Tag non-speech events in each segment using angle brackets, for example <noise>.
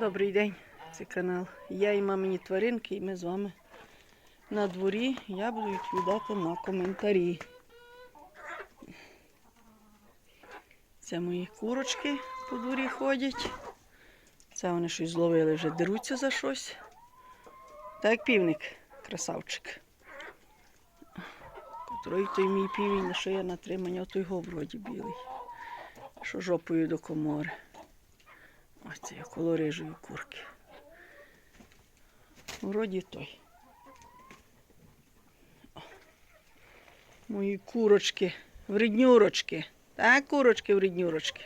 Добрий день, це канал. Я і мамині тваринки, і ми з вами на дворі. Я буду відповідати на коментарі. Це мої курочки по дворі ходять. Це вони щось зловили, вже деруться за щось. Так, півник, красавчик. Котрий той мій півень, на що я натримання, отой його вроді білий. Що жопою до комори. Ось це я коло рижої курки. Вроді той. Мої курочки, вреднюрочки. Так, курочки, вреднюрочки.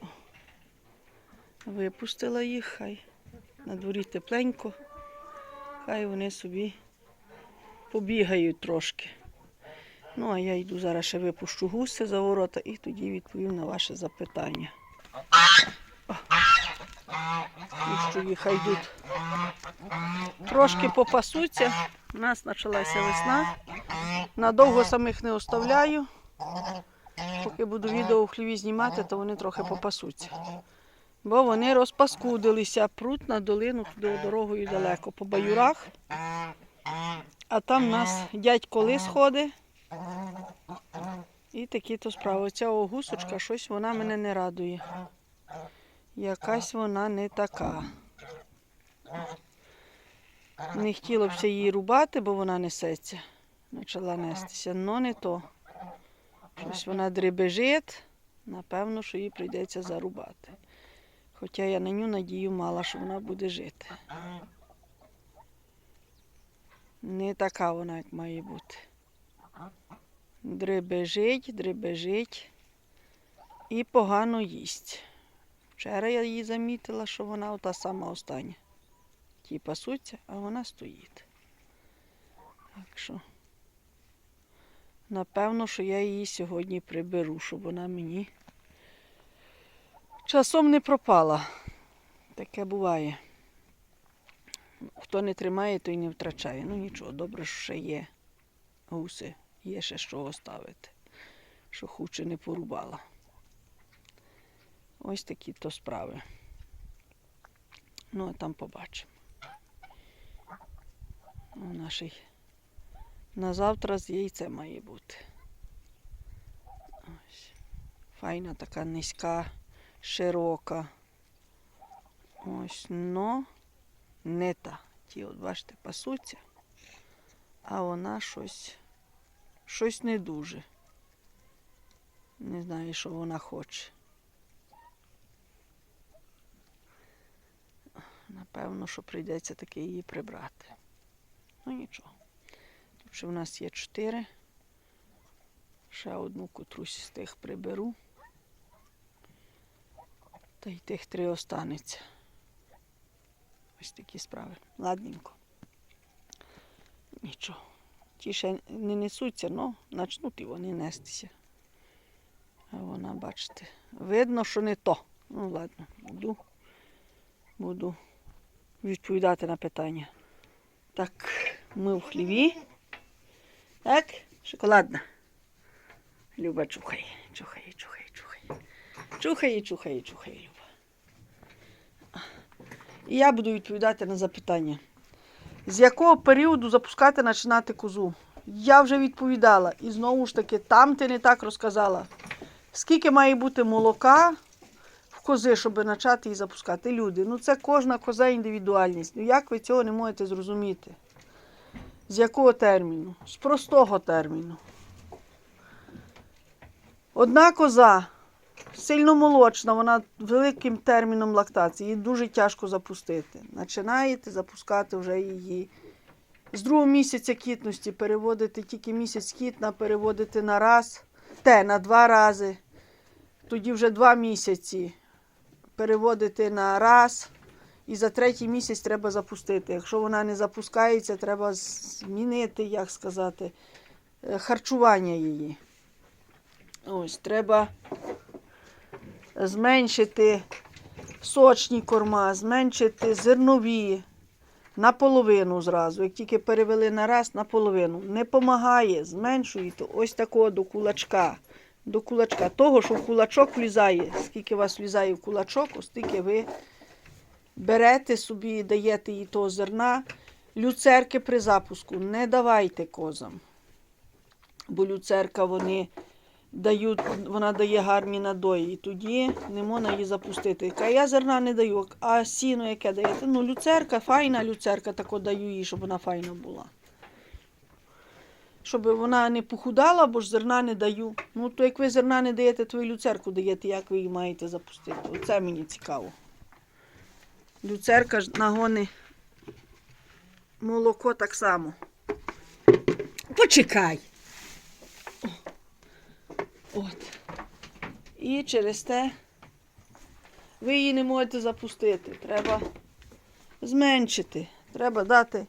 О. Випустила їх, хай на дворі тепленько. Хай вони собі побігають трошки. Ну, а я йду зараз ще випущу гуси за ворота і тоді відповім на ваше запитання. Пущу їх, йдуть. Трошки попасуться. У нас почалася весна. Надовго самих не оставляю. Поки буду відео в хліві знімати, то вони трохи попасуться. Бо вони розпаскудилися, пруть на долину туди дорогою далеко, по баюрах. А там у нас дядько лис ходить. І такі то справи. Ця гусочка, щось вона мене не радує. Якась вона не така. Не хотілося б її рубати, бо вона несеться. Почала нестися. Но не то. Щось вона дребежить. Напевно, що її прийдеться зарубати. Хоча я на ню надію мала, що вона буде жити. Не така вона, як має бути. Дребежить, дребежить і погано їсть. Вчора я її замітила, що вона ота сама остання. Ті пасуться, а вона стоїть. Так що, напевно, що я її сьогодні приберу, щоб вона мені часом не пропала. Таке буває. Хто не тримає, той не втрачає. Ну нічого, добре, що ще є гуси, є ще що оставити, що хуче не порубала. Ось такі то справи. Ну, а там побачимо. У нашій на завтра з яйце має бути. Ось. Файна така низька, широка. Ось, но не та. Ті, от бачите, пасуться, а вона щось, щось не дуже. Не знаю, що вона хоче. Напевно, що прийдеться таки її прибрати. Ну нічого. Тут в нас є чотири. Ще одну котрусь з тих приберу. Та й тих три останеться. Ось такі справи. Ладненько. Нічого. Ті ще не несуться, але почнуть і вони нестися. А вона, бачите, видно, що не то. Ну, ладно, буду, буду відповідати на питання. Так, ми в хліві. Так, шоколадна. Люба чухає, чухає, чухає, чухає. Чухає, чухає, чухає, Люба. І я буду відповідати на запитання. З якого періоду запускати починати козу? Я вже відповідала. І знову ж таки, там ти не так розказала. Скільки має бути молока кози, щоб почати її запускати? Люди, ну це кожна коза індивідуальність. Ну як ви цього не можете зрозуміти? З якого терміну? З простого терміну. Одна коза сильномолочна, вона великим терміном лактації, її дуже тяжко запустити. Починаєте запускати вже її. З другого місяця кітності переводити тільки місяць кітна, переводити на раз, те на два рази. Тоді вже два місяці переводити на раз. І за третій місяць треба запустити. Якщо вона не запускається, треба змінити, як сказати, е, харчування її. Ось, треба зменшити сочні корма, зменшити зернові наполовину зразу. Як тільки перевели на раз, наполовину. Не допомагає, зменшуєте ось такого до кулачка. До кулачка. Того, що в кулачок влізає. Скільки вас влізає в кулачок, ось стільки ви берете собі, даєте їй того зерна. Люцерки при запуску не давайте козам. Бо люцерка вони дають, вона дає гарні надої. І тоді не можна її запустити. Каже, я зерна не даю, а сіно яке даєте? Ну, люцерка, файна люцерка, тако даю їй, щоб вона файна була. Щоб вона не похудала, бо ж зерна не даю. Ну, то як ви зерна не даєте, то ви люцерку даєте, як ви її маєте запустити. Оце мені цікаво. Люцерка ж нагони молоко так само. Почекай. От. І через те ви її не можете запустити. Треба зменшити. Треба дати.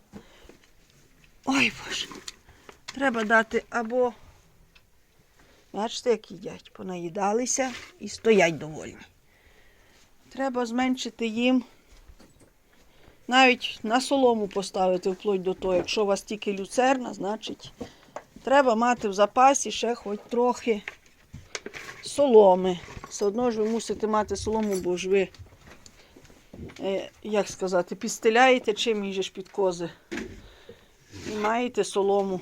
Ой боже. Треба дати або. Бачите, як їдять. Понаїдалися і стоять довольні. Треба зменшити їм. Навіть на солому поставити вплоть до того, якщо у вас тільки люцерна, значить треба мати в запасі ще хоч трохи соломи. Все одно ж ви мусите мати солому, бо ж ви, е, як сказати, підстеляєте чим їжеш під кози. І маєте солому.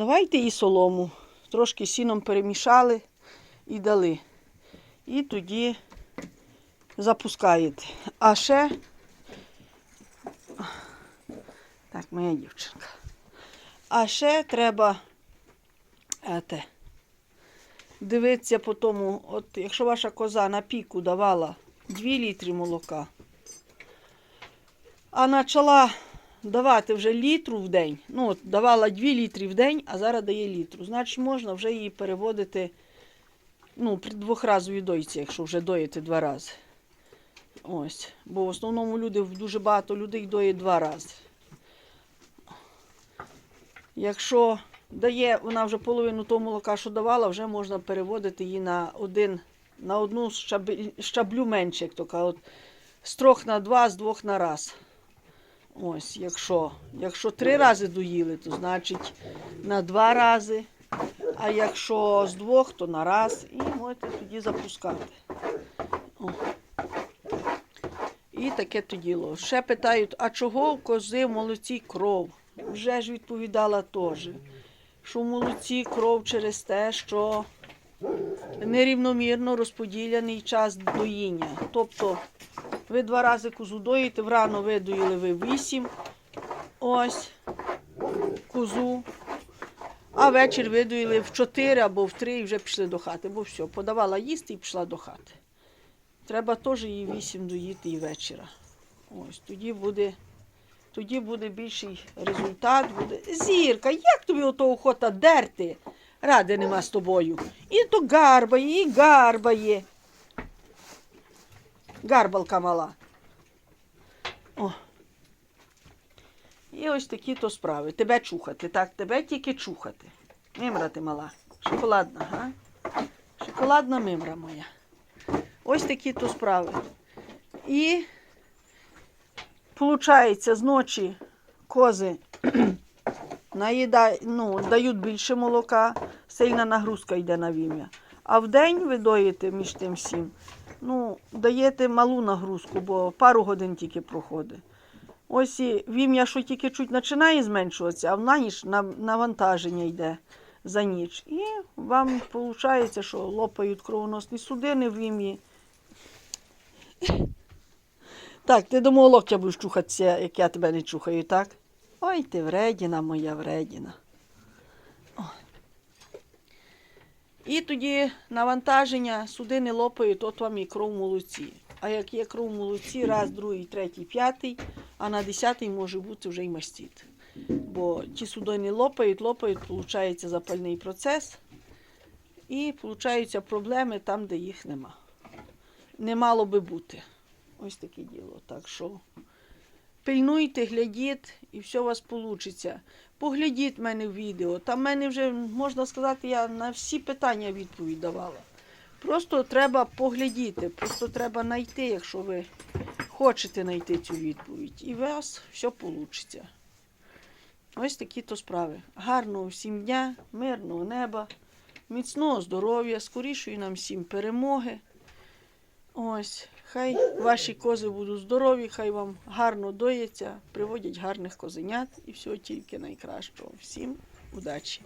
Давайте їй солому. Трошки сіном перемішали і дали. І тоді запускаєте. А ще так, моя дівчинка. А ще треба ете, дивитися по тому, от якщо ваша коза на піку давала 2 літри молока, а почала давати вже літру в день, ну от давала 2 літри в день, а зараз дає літру, значить можна вже її переводити ну, при двохразовій дойці, якщо вже доїти два рази. Ось. Бо в основному люди, дуже багато людей доїть два рази. Якщо дає вона вже половину того молока, що давала, вже можна переводити її на один, на одну щаблю менше, як то кажуть. З трьох на два, з двох на раз. Ось, якщо, якщо три рази доїли, то значить на два рази. А якщо з двох, то на раз. І можете тоді запускати. О. І таке то діло. Ще питають, а чого в кози в молоці кров? Вже ж відповідала теж, що в молоці кров через те, що нерівномірно розподілений час доїння. Тобто ви два рази козу доїте, врано видоїли ви вісім, ось козу, а вечір видоїли в чотири або в три і вже пішли до хати, бо все, подавала їсти і пішла до хати. Треба теж її вісім доїти і вечора. Ось тоді буде, тоді буде більший результат. Буде. Зірка, як тобі ото охота дерти? Ради нема з тобою. І то гарбає, і гарбає. Гарбалка мала. О. І ось такі то справи. Тебе чухати, так, тебе тільки чухати. Мимра ти мала. Шоколадна, га? Шоколадна мимра моя. Ось такі то справи. І, виходить, з ночі кози <clears throat> наїда, ну, дають більше молока, сильна нагрузка йде на вім'я. А в день ви доїте між тим всім, ну, даєте малу нагрузку, бо пару годин тільки проходить. Ось і вім'я, що тільки чуть починає зменшуватися, а в ніч навантаження йде за ніч. І вам виходить, що лопають кровоносні судини в вім'ї. Так, ти мого локтя будеш чухатися, як я тебе не чухаю, так? Ой, ти вредіна моя вредіна. О. І тоді навантаження судини лопають, от вам і кров в молоці. А як є кров в молоці, раз, другий, третій, п'ятий, а на десятий може бути вже й мастіт. Бо ті судини лопають, лопають, виходить запальний процес. І получаються проблеми там, де їх нема. Не мало би бути. Ось таке діло. Так що пильнуйте, глядіть, і все у вас вийде. Поглядіть мене в відео. Там в мене вже, можна сказати, я на всі питання відповідь давала. Просто треба поглядіти, просто треба знайти, якщо ви хочете знайти цю відповідь. І у вас все вийде. Ось такі то справи. Гарного всім дня, мирного неба, міцного здоров'я, скорішої нам всім перемоги. Ось, Хай ваші кози будуть здорові, хай вам гарно доїться, приводять гарних козенят і всього тільки найкращого. Всім удачі!